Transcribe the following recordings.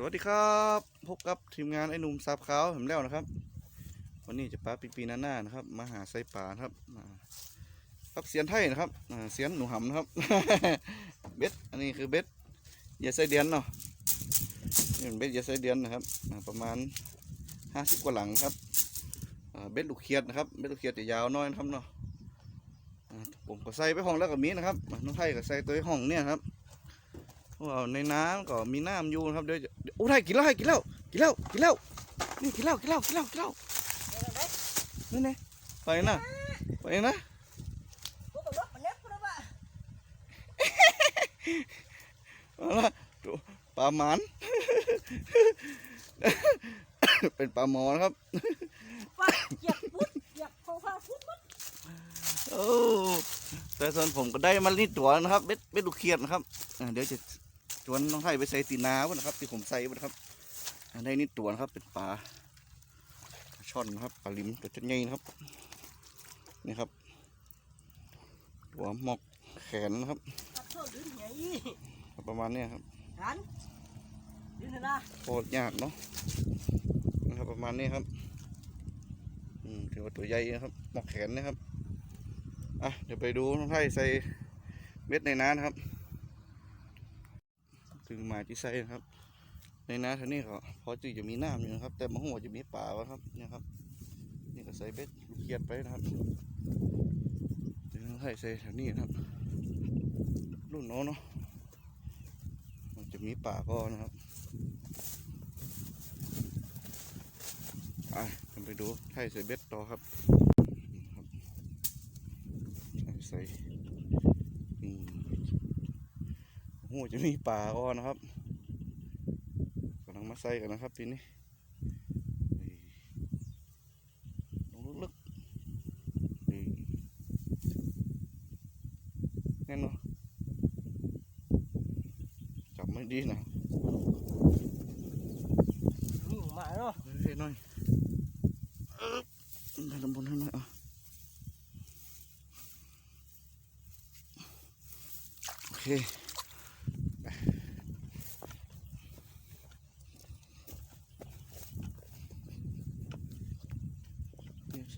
สวัสดีครับ พบกับทีมงานไอ้หนุ่มซับขาวผมแล้วนะครับ วันนี้จะปลาปีปีหน้าๆนะครับ มาหาไส้ป่านะครับอ่าครับเสียนไทยนะครับเสียนหนูหำนะครับ เบ็ดอันนี้คือเบ็ดเหยาไส้เดือนเนาะนี่เป็นเบ็ดเหยาไส้เดือนนะครับประมาณห้าสิบกว่าหลังครับเบ็ดลูกเขียดนะครับเบ็ดลูกเขียดจะยาวน้อยนะครับเนาะผมก็ใส่ไปห้องแล้วก็มีนะครับน้องไทยก็ใส่ตัวห้องเนี่ยครับ ว้าวในน้ำก็มีน้ำอยู่ครับเดี๋ยวโอ้ได้กินแล้วให้กินแล้วกินแล้วกินแล้วนี่กินแล้วกินแล้วกินแล้วกินแล้วนี่ไงไปนะไปนะอาละปลาหมานเป็นปลาหมอนครับว่าเหยียบปุ๊บเหยียบของฟ้าปุ๊บปุ๊บโอ้แต่ส่วนผมก็ได้มานี่ตัวนะครับเบ็ดเบ็ดลูกเขียดนะครับอ่าเดี๋ยวจะ ชวนน้องไทยไปใส่ตีนาไว้นะครับที่ผมใส่ไว้นะครับอ่าได้นี่ตัวนะครับเป็นปลาปลาช่อนนะครับปลาลิมตัวจะใหญ่นะครับนี่ครับตัวหมอกแขนนะครับตัดโซ่ดึงใหญ่ประมาณเนี้ยครับกันดึงเถอะนะโคตรยากเนาะนะครับประมาณนี้ครับอืมถือว่าตัวใหญ่นะครับหมอกแขนนะครับอะเดี๋ยวไปดูน้องไทยใส่เบ็ดในน้ำนะครับ ถึงมาที่ไซนะครับ ในน้ำท่านี้ก็พอจีจะมีน้ำอยู่นะครับ แต่มะหัวจะมีป่าวะครับเนี่ยครับ นี่ก็ใส่เบ็ดลูกเขียดไปนะครับเดี๋ยวให้ใส่แถวนี้นะครับ รุ่นน้นเนาะมันจะมีป่าก็นะครับอะไปดูให้ใส่เบ็ดต่อครับใส่นี่ โอ้โหจะมีป่าอ่อนนะครับกำลังมาใส่กันนะครับปีนี้นี่ลงลึกๆนี่แน่นอนจับไม่ดีนะนี่มาเนาะเฮ้ยหน่อยเอิบให้ลำบนให้หน่อยอะโอเค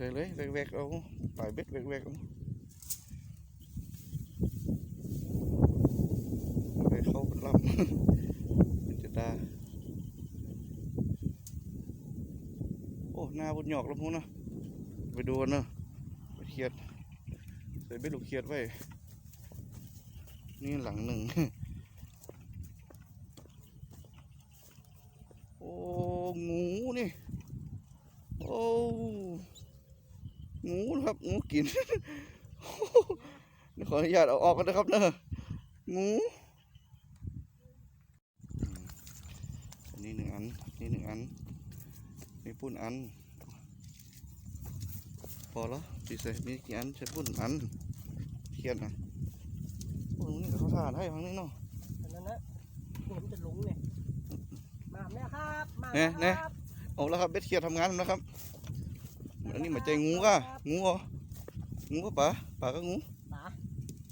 นี่ใส่เลยแวกๆเอาปล่อยเบ็ดแวกๆเอาไปเข้าเป็นลำมันจะได้โอ้หน้าบุญหยอกแล้วพูนะไปดูนเนอะเครียดใส่เบ็ดลูกเครียดไว้นี่หลังหนึ่งโอ้ งูนี่ โอ้ งูนะครับงูกินเดี๋ยวขออนุญาตเอาออกกันนะครับเนอะงูอืมอันนี้หนึ่งอันนี่หนึ่งอันนี่ปุ่นอัน พอแล้วดีเซมีกี่อันใช้ปุ่นอันเทียนนะโอ้นี่ก็เขาทานให้ฟังนี่เนาะอันนั้นนะผมจะหลงเนี่ยมาแม่ครับมาเนี่ยเนี่ยครับเอาแล้วครับเบ็ดเทียนทำงานแล้วนะครับ อันนี้มาใจงูก่ะงูเหรองูก็ป่าป่าก็งูป๋า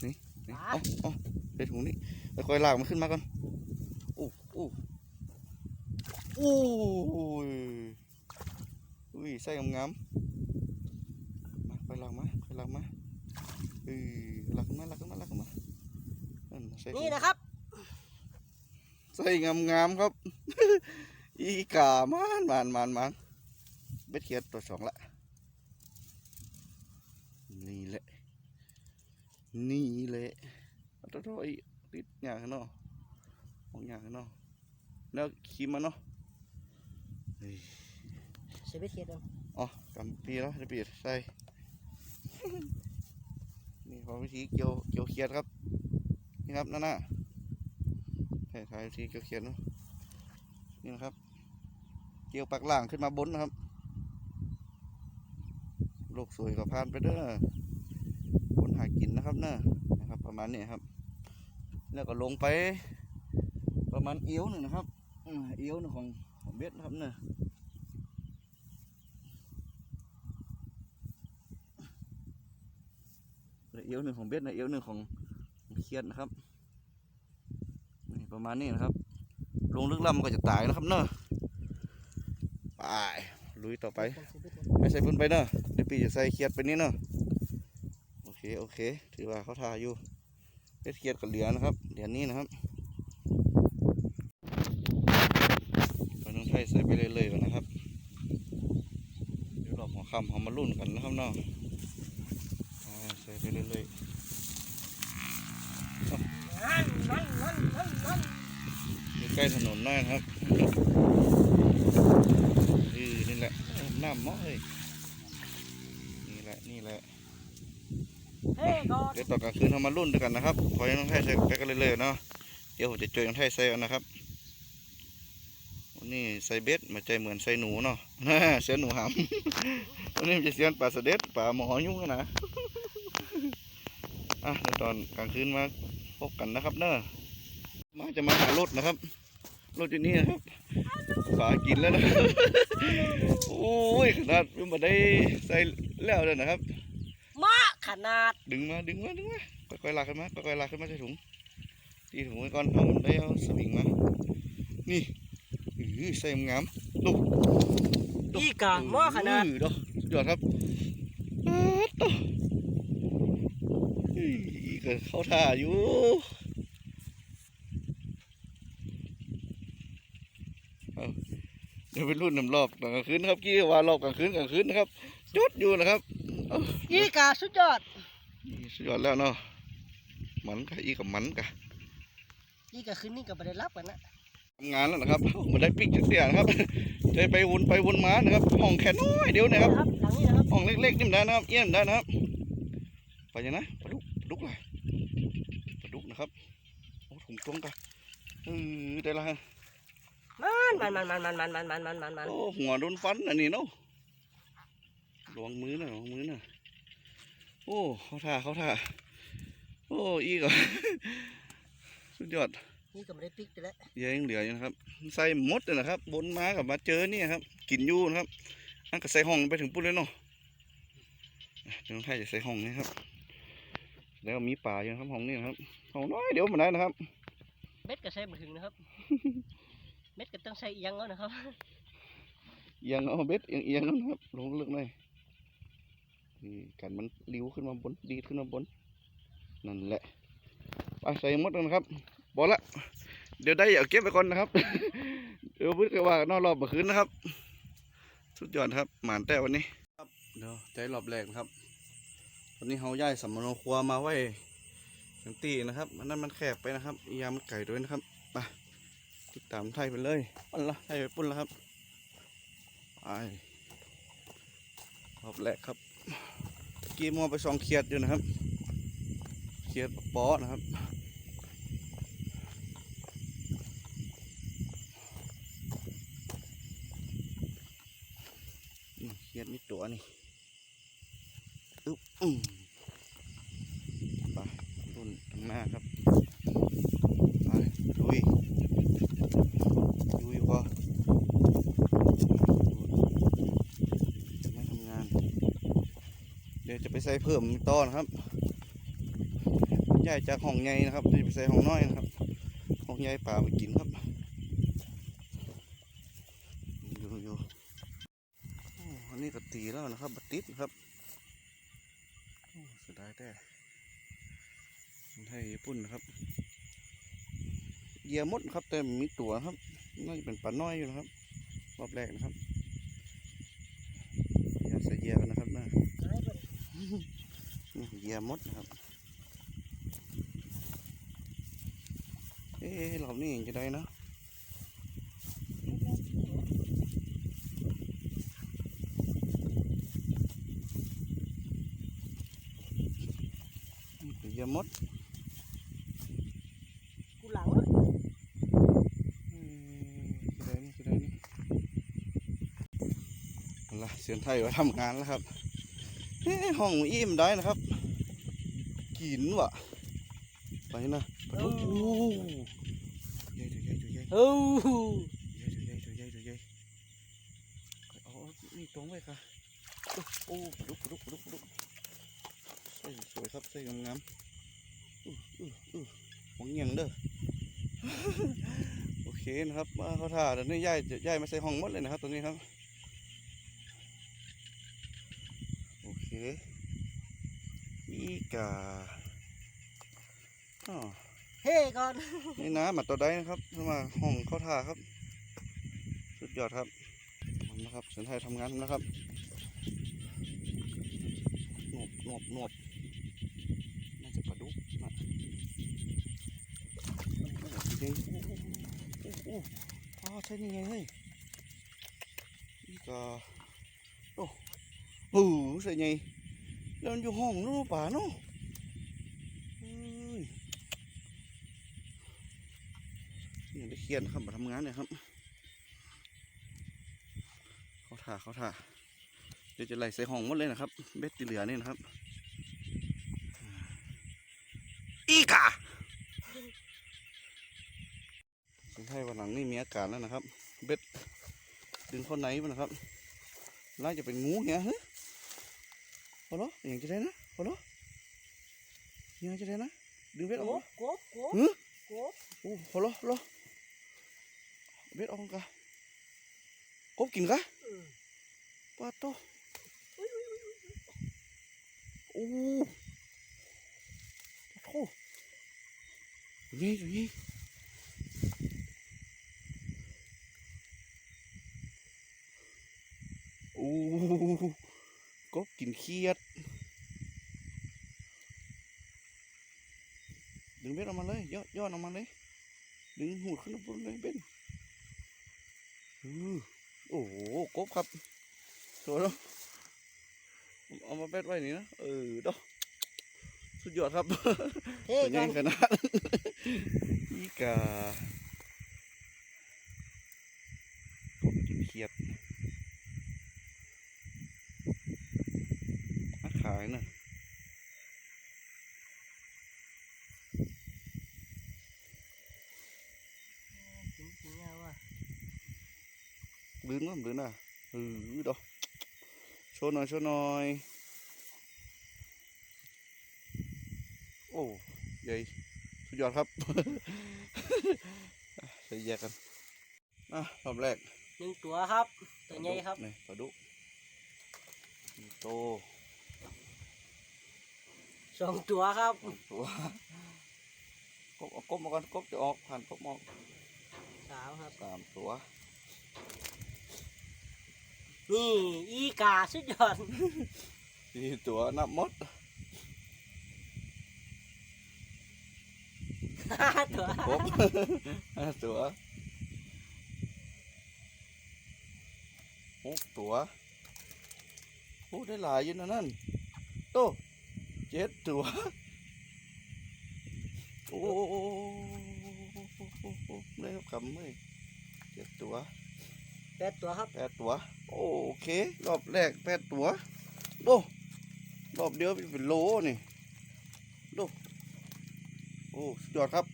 นี่ป๋าเอาเอาเด็ดหูนี่แล้วค่อยลากมันขึ้นมาก่อนอู้อู้อู้ยอุ้ยใส่งามๆมาค่อยลากมาค่อยลากมาเออลากขึ้นมาลากขึ้นมาลากขึ้นมานั่นใส่ถุงนี่นะครับใส่งามๆครับ อีกามันมันมันมันเบ็ดเขียดตัวสองละนี่แหละ นี่แหละเอาตัวตัวอีติดอย่างข้างนอกมองอย่างข้างนอกแล้วขีมมันเนาะเฮ้ยเซเว่นเทียนอ๋อกำปีแล้วจะปีใส่นี่พอวิธีเกี่ยวเกี่ยวเขียดครับ นี่ครับนั่นน่ะใช่ใช่วิธีเกี่ยวเขียดเนาะนี่นะครับ เกี่ยวปากล่างขึ้นมาบนนะครับ โลกสวยก็ผ่านไปเด้อคนหากิ นะครับเนอะนะครับประมาณนี้ครับ แล้วก็ลงไป ประมาณเอวหนึ่งนะครับอืมเอวหนึ่งของของเบ็ดนะครับเนอะเอวหนึ่งของเบ็ดนะเอวหนึ่งของเขียดนะครับนี่ประมาณนี้นะครับ ลงลึกล่ำมันก็จะตายนะครับเนอะไปลุยต่อไป ไม่ใส่พุ่นไปเนอะเดี๋ยวปีจะใส่เขียดไปนี่เนอะ โอเคโอเค ถือว่าเขาทาอยู่เล็ดเขียดกับเหลือนะครับ เหลือนี้นะครับไปน้องไทยใส่ไปเรื่อยๆก่อนนะครับ เดี๋ยวรอบหัวคำเขามาลุ่นกันนะครับเนาะอ่าใส่ไปเรื่อยนั่นนั่นนั่นนั่นนั่นๆอยู่ใกล้ถนนหน่อยนครับนี่แหละน้ำเมาะเลยนี่แหละ นี่แหละ เฮ้ก่อนเดี๋ยวตอนกลางคืนเขามารุ่นด้วยกันนะครับขอให้น้องไทยใส่ไปกันเรื่อยๆเนาะเดี๋ยวผมจะช่วยน้องไทยใส่กันนะครับวันนี้ใส่เบ็ดมาใจเหมือนใส่หนูเนาะเสียหนูหำวันนี้มันจะเสียนปลาสะเด็ดปลาหมอยุ่งกันนะอะเดี๋ยวตอนกลางคืนมาพบกันนะครับ เนอะมาจะมาหารถนะครับรถอยู่นี่นะครับปลากินแล้วนะครับโอ้ยขนาดยังไม่ได้ใส่แล้วเลยนะครับมา ขนาด ดึงมาดึงมาดึงมาค่อยๆลากขึ้นมาค่อยๆลากขึ้นมาใส่ถุงตีถุงไว้ก่อนเอามันได้เอาสวิงมานี่อือใส่งามๆลูกอีกามาขนาดอือเด้อสุดยอดครับอ๊าดโตอื้อก็เข้าท่าอยู่เอาเดี๋ยวเป็นรุ่นน้ำรอบกลางคืนนะครับกี้ว่ารอบกลางคืนกลางคืนนะครับจุดอยู่นะครับ อีกาสุดยอดนี่สุดยอดแล้วเนาะมันกะอีกับมันกะอีกาคืนนี้ก็ไม่ได้รับกันนะทำงานแล้วนะครับมันได้ปิ๊กจักเสียนะครับจะไปวนไปวนมานะครับห้องแค่น้อยเดียวนะครับหลังนี้นะครับห้องเล็กๆนี่มันได้นะครับเอี้ยนได้นะครับไปยังนะปลาดุกปลาดุกเลยปลาดุกนะครับโอ้ถุงตรงกันเออได้ละฮะมันมันมันมันมันมันมันมันมันมันโอ้หัวโดนฟันอันนี้เนาะ ระวังมือหน่อยระวังมือหน่อยโอ้เขาท่าเขาท่าโอ้อีกอะสุดยอดนี่ก็ไม่ได้ปิกไปแล้วยังเหลืออยู่นะครับใส่หมดเลยนะครับบนมากับมาเจอเนี่ยครับกินอยู่นะครับอันก็ใส่ห้องไปถึงปุ๊บเลยเนาะอะเดี๋ยวน้องไทยจะใส่ห้องนี้ครับ แล้วมีป่าอยู่นะครับห้องนี้นะครับห้องน้อยเดี๋ยวมันได้นะครับเม็ดก็ใส่มาถึงนะครับเม็ดก็ต้องใส่เอียงแล้วนะครับเอียงเอาเบ็ดเอียงเอียงเอานะครับลงลึกหน่อย นี่กันมันริ้วขึ้นมาบน ดีขึ้นมาบน นั่นแหละ ไปใส่มดแล้วนะครับบอละ เดี๋ยวได้เอาเก็บไปก่อนนะครับ เดี๋ยวพูดกันว่านอกรอบเมื่อคืนนะครับ สุดยอดครับ หมานแต่วันนี้ ครับเดี๋ยวใจรอบแรกนะครับวันนี้เขาย้ายสำมโนครัวมาไว้ทังตีนะครับอันนั้นมันแคบไปนะครับอียามันไก่ด้วยนะครับไปติดตามไทยไปเลยปั้นละไทยไปปุ้นแล้วครับไปรอบแรกครับ กี้มัวไปสองเขียดอยู่นะครับ เขียดป๊อนะครับเขียดมีตัวนี่อึ๊บอืมไปรุ่นทางหน้าครับไปลุยลุยพอจะมาทำงาน เดี๋ ยวจะไปใส่เพิ่มต่อนะครับใหญ่จากห้องใหญ่นะครับจะไปใส่ห้องน้อยนะครับห้องใหญ่ป่าไปกินครับอยู่อยู่อันนี้ก็ตีแล้วนะครับบัติดครับโอ้เสียดายแต่ไทยญี่ปุ่นนะครับเหยียมดครับแต่มีตัวครับน่าจะเป็นปลาน้อยอยู่นะครับรอบแรกนะครับอย่าใส่เยียกันนะ นี่เยื่อมดนะครับ เอ๊ะเรานี่จะได้นะเหยื่อมดกูเหละเสียนไทยว่าทำงานแล้วครับ ห้องอิ่มได้นะครับ กินวะไปนะปลาดุกโอ้ใหญ่ตัวใหญ่ตัวใหญ่โอ้ใหญ่ตัวใหญ่ตัวใหญ่ตัวใหญ่เอาเอานี่ตรงไว้ค่ะโอ้ปลาดุกปลาดุกปลาดุกปลาดุกใส่สวยครับใส่งามๆอื้ออื้ออื้อหวงเงียงเด้อโอเคเคนะครับมาเขาถ่าเดี๋ยวนี้ย้ายย้ายมาใส่ห้องหมดเลยนะครับตัวนี้ครับ อเคอีกาอ๋อ เฮ้ก่อนนี่นะหมัดตัวใดนะครับมาห้องเข้าท่าครับ สุดยอดครับมานะครับเสียนไทยทำงานนะครับหนวบหนวบหนวบน่าจะปลาดุกนะโอ้โหจริงโอ้โหโอ้โหอ๋อใช่นี่ไงเฮ้ยนี่ก็โอ้ โหใส่ไงแล้วมันอยู่ห้องนู้นป่าเนาะเอ้ยนี่ได้เขียนครับมาทำงานเนี่ยครับ เขาถ่าเขาถ่าเดี๋ยวจะไหลใส่ห้องหมดเลยนะครับ เบ็ดที่เหลือนี่นะครับ อีกาคนไทยวันหลังนี่มีอาการแล้วนะครับ เบ็ดดึงคนไหนมันนะครับน่าจะเป็นงูเงี้ยฮะ พอเหรออย่างจะได้นะพอเหรอยังจะได้นะดึงเบ็ดออกกมา บกบกบหือกบโอ้พอเหรอเหรอเบ็ดออกกะกบกินกะอืมปลาโตโอ้โหนี่นี่โอ้กบกินเขียด ดึงเบ็ดออกมาเลยย่อย่อออกมาเลย ดึงหูดขึ้นบนเลยเบ็ดอือโอ้โหกบครับสวยเนาะเอามาเบ็ดไว้นี่นะเออเดอสุดยอดครับเฮ้เป็นก่ยัองนขนาดอีกากบกินเขียดมาขายน่ะ กินกินเอาว่ะ ลืมก็ลืมอะเออดอโชว์หน่อยโชว์หน่อยโอ้ใหญ่สุดยอดครับใส่แยกกันอะรอบแรกหนึ่งตัวครับ ตัวใหญ่ครับนี่ปลาดุกโตสองตัวครับตัวกบเอากบมาก่อนกบจะออกผ่านกบมองสามครับสามตัว นี่อีกาสุดยอดสี่ตัวนับหมด ห้าตัวกบห้าตัวหกตัวโอ้ได้หลายอยู่นะนั่นโตเจ็ดตัวโอ้ได้ครับคำเลยเจ็ดตัว แปดตัวครับแปดตัว โอเค รอบแรกแปดตัวโดรอบเดียวเป็นโลนี่โดโอ้สุดยอดครับ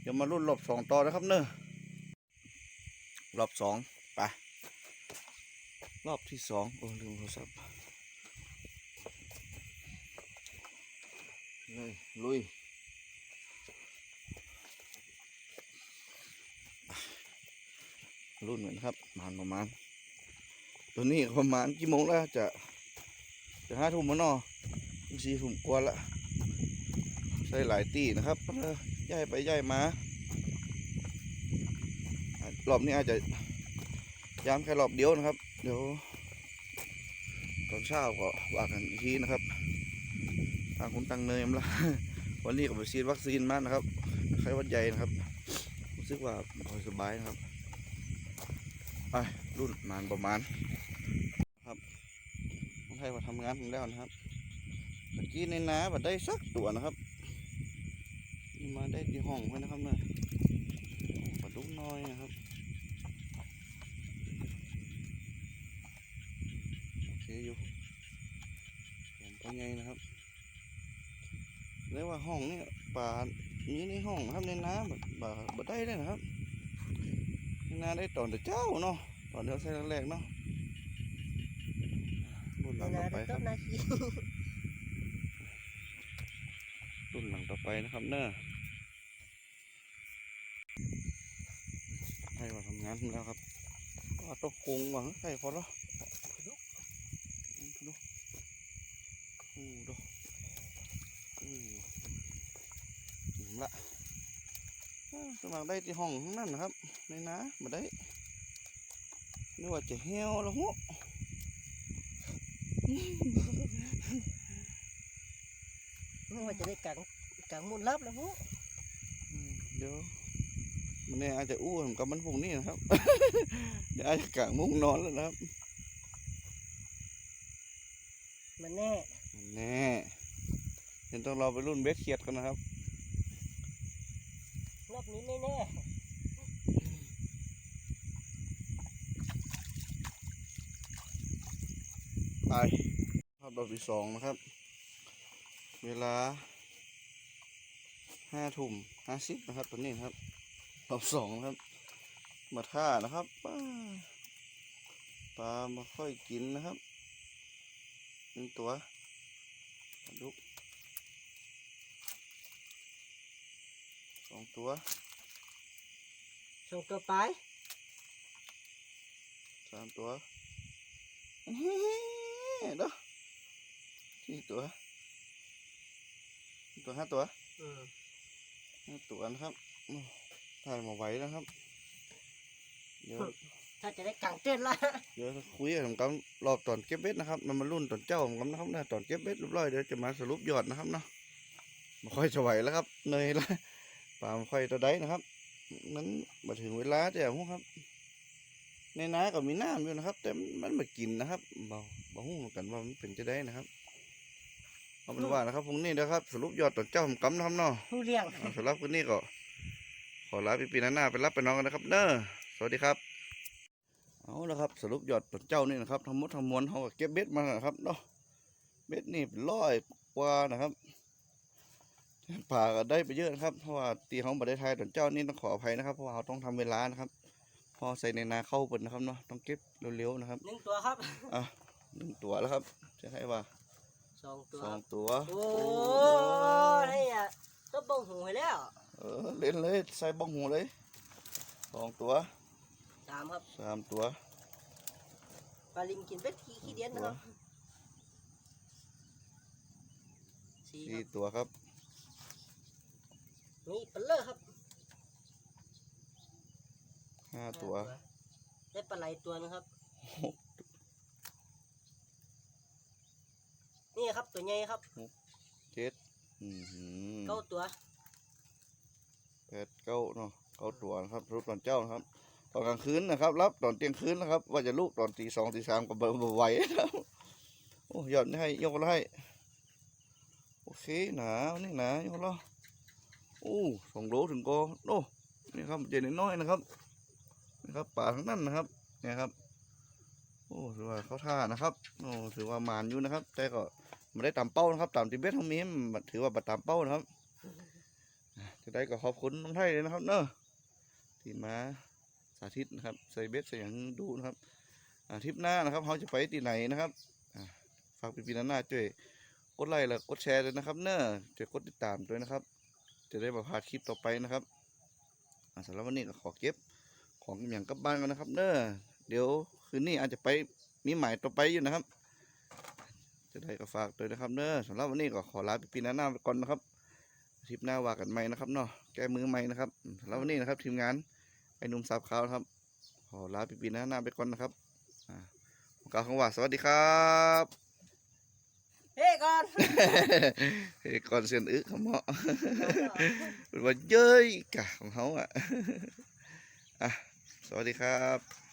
เดี๋ยวมารุ่นรอบสองต่อนะครับเนอะรอบสองไปรอบที่สองโอ้ลืมโทรศัพท์เลยลุย รุ่นเหมือนครับประมาณประมาณตัวนี้ประมาณกี่โมงแล้วจะจะห้าทุ่มแล้วเนาะสี่ทุ่มกว่าละใส่หลายตีนะครับเออย่ายไปย่ายมารอบนี้อาจจะย้ำแค่รอบเดียวนะครับ เดี๋ยวตอนเช้าก็ว่ากันอีกทีนะครับต่างคนต่างเนยมละวันนี้ก็ไปฉีดวัคซีนมานะครับไข้หวัดใหญ่นะครับรู้สึกว่าไม่ค่อสบายนะครับ ไปรุ่นนานประมาณครับน้องไทยมาทำงานถึงแล้วนะครับเมื่อกี้ในนาบัดได้สักตัวนะครับมีมาได้ที่ห้องไว้นะครับเนี่ยปลาดุกน้อยนะครับโอเคอยู่ผมก็ไงนะครับเรียกว่าห้องนี่ปลามีในห้องครับในน้ำแบบแบบได้เลยนะครับ นนาได้ตอนแต่เจ้าเนาะตอนเดียวใส่แรกๆเนาะรุ่นหลันางนาต่อไปคต้รับนนาคีรุ่นหลังต่อไปนะครับเนอะให้มาทำงานแล้วครับว่าต้องคงหวังใส่พอแล้วดูดูอู้ดูอู้ถึงละอ้าวสมัครได้ที่ห้องข้างนั่นนะครับในนามาได้นึกว่าจะเหี่ยวแล้วหัวไม่ว่าจะได้กังกังมุนลับแล้วพวกอืมเดี๋ยวมันเนี่ยอาจจะอู้ผมกับมันพรุ่งนี้นะครับ เดี๋ยวอาจจะกางมุ้งนอนแล้วนะครับ มันแน่แน่เห็นต้องรอไปรุ่นเบสเคียดกันนะครับรอบนี้ไม่แน่ ไปครับรอบ ที่สองนะครับ เวลาห้าทุ่มห้าสิบนะครับตอนนี้นะครับรอบสองนะครับ มาท่านะครับปลาปลามาค่อยกินนะครับหนึ่งตัวปลาดุกสองตัวส่งตัวไปสามตัวเฮ้เด้อ สี่ตัวตัวห้าตัวอืมห้าตัวนะครับโอ้ถ่ายมาไหวแล้วครับ เดี๋ยวถ้าจะได้กังเต้นละเดี๋ยวคุยกับผมกับรอบตอนเก็บเบ็ดนะครับมันมารุ่นตอนเจ้าผมกับนะครับนะตอนเก็บเบ็ดเรียบร้อยเดี๋ยวจะมาสรุปยอดนะครับเนาะไม่ค่อยจะไหวแล้วครับเหนื่อยละปลาไม่ค่อยตัวใดนะครับนั้นมาถึงเวลาแต่พวกครับ ในนาก็มีน้ำอยู่นะครับ แต่มันมากินนะครับเบาเบาหูเหมือนกันว่ามันเป็นจะได้นะครับ เอาเป็นว่านะครับพรุ่งนี้นะครับสรุปยอดตอนเจ้าผมกำนะครับเนาะผู้เลี้ยงอ่าสำหรับคืนนี้ก็ ขอลาปีปีหน้าๆไปรับไปน้องกันนะครับ เนอะสวัสดีครับ เอาละครับ สรุปยอดตนเจ้านี่นะครับทั้งหมดทั้งมวลเขาก็เก็บเบ็ดมานะครับเนาะเบ็ดนี่เป็นร้อยกว่านะครับป่าก็ได้ไปเยอะนะครับเพราะว่าตีเขาบัได้ทายตนเจ้านี่ต้องขออภัยนะครับเพราะว่าเขาต้องทำเวลานะครับ พอใส่ในนาเข้าเปิดนะครับเนาะต้องเก็บเร็วๆนะครับ หนึ่งตัวครับหนึ่งตัวแล้วครับ จะให้ว่า สองตัวสองตัว โอ้ยอะตัวบงหูไปแล้ว เออเล่นเลยใส่บ้องหูเลยสองตัวสามครับสามตัวปลาลิงกินเป็ดขี้ขี้เดียนนะครับสี่คสี่รับตัวครับนี่ปลาเลอร์ครับห้าตัว ได้ปลาไหลตัวนึงครับ นี่ครับ ตัวใหญ่ครับเจ็ดอือหือเก้าตัวแปดเก้าเนาะเก้าตัวนะครับรูปตอนเจ้านะครับตอนกลางคืนนะครับ รับตอนเที่ยงคืนนะครับ ว่าจะลูกตอนตีสองตีสามก็เบอร์ไหวนะครับโอ้ยอดให้ยกให้โอเคหนาวนี่หนายกแล้วโอ้สองโลถึงก็โอ้นี่ครับเจนน้อยๆนะครับนี่ครับป่าทั้งนั้นนะครับเนี่ยครับ โอ้ถือว่าเขาท่านะครับโอ้ถือว่ามานอยู่นะครับ แต่ก็ ม่ได้ตามเป้านะครับตามที่เบสเขามีมันถือว่าบัตามเป้านะครับจะได้ก็ขอบคุณน้องไทยเลยนะครับ เนอะที่มาสาธิตนะครับใส่เบสใส่อย่างดูนะครับทริปหน้านะครับเขาจะไปที่ไหนนะครับฝากพี่ๆนหน้าช่วยกดไลค์และกดแชร์ด้วยนะครับ เนอะจะกดติดตามด้วยนะครับ จะได้มาพาดคลิปต่อไปนะครับสำหรับวันนี้ก็ขอเก็บของอย่างกลับบ้านกันนะครับ เนอะเดี๋ยวคืนนี้อาจจะไปมีหมายต่อไปอยู่นะครับ จะได้ก็ฝากด้วยนะครับเนอะสำหรับวันนี้ก็ขอลาพี่ๆนาหน้าไปก่อนนะครับทริปหน้าว่ากันใหม่นะครับเนาะแก้มือใหม่นะครับสำหรับวันนี้นะครับ ทีมงานไอ้หนุ่มสับขาวนะครับ ขอลาพี่ๆนาหน้าไปก่อนนะครับอ่าขอกล่าวคำว่าสวัสดีครับเฮ้ก่อนเฮ้ยก่อนเสียนอึเขาเหมาะเป็นว่าเย้ยกะของเขาอะอะสวัสดีครับ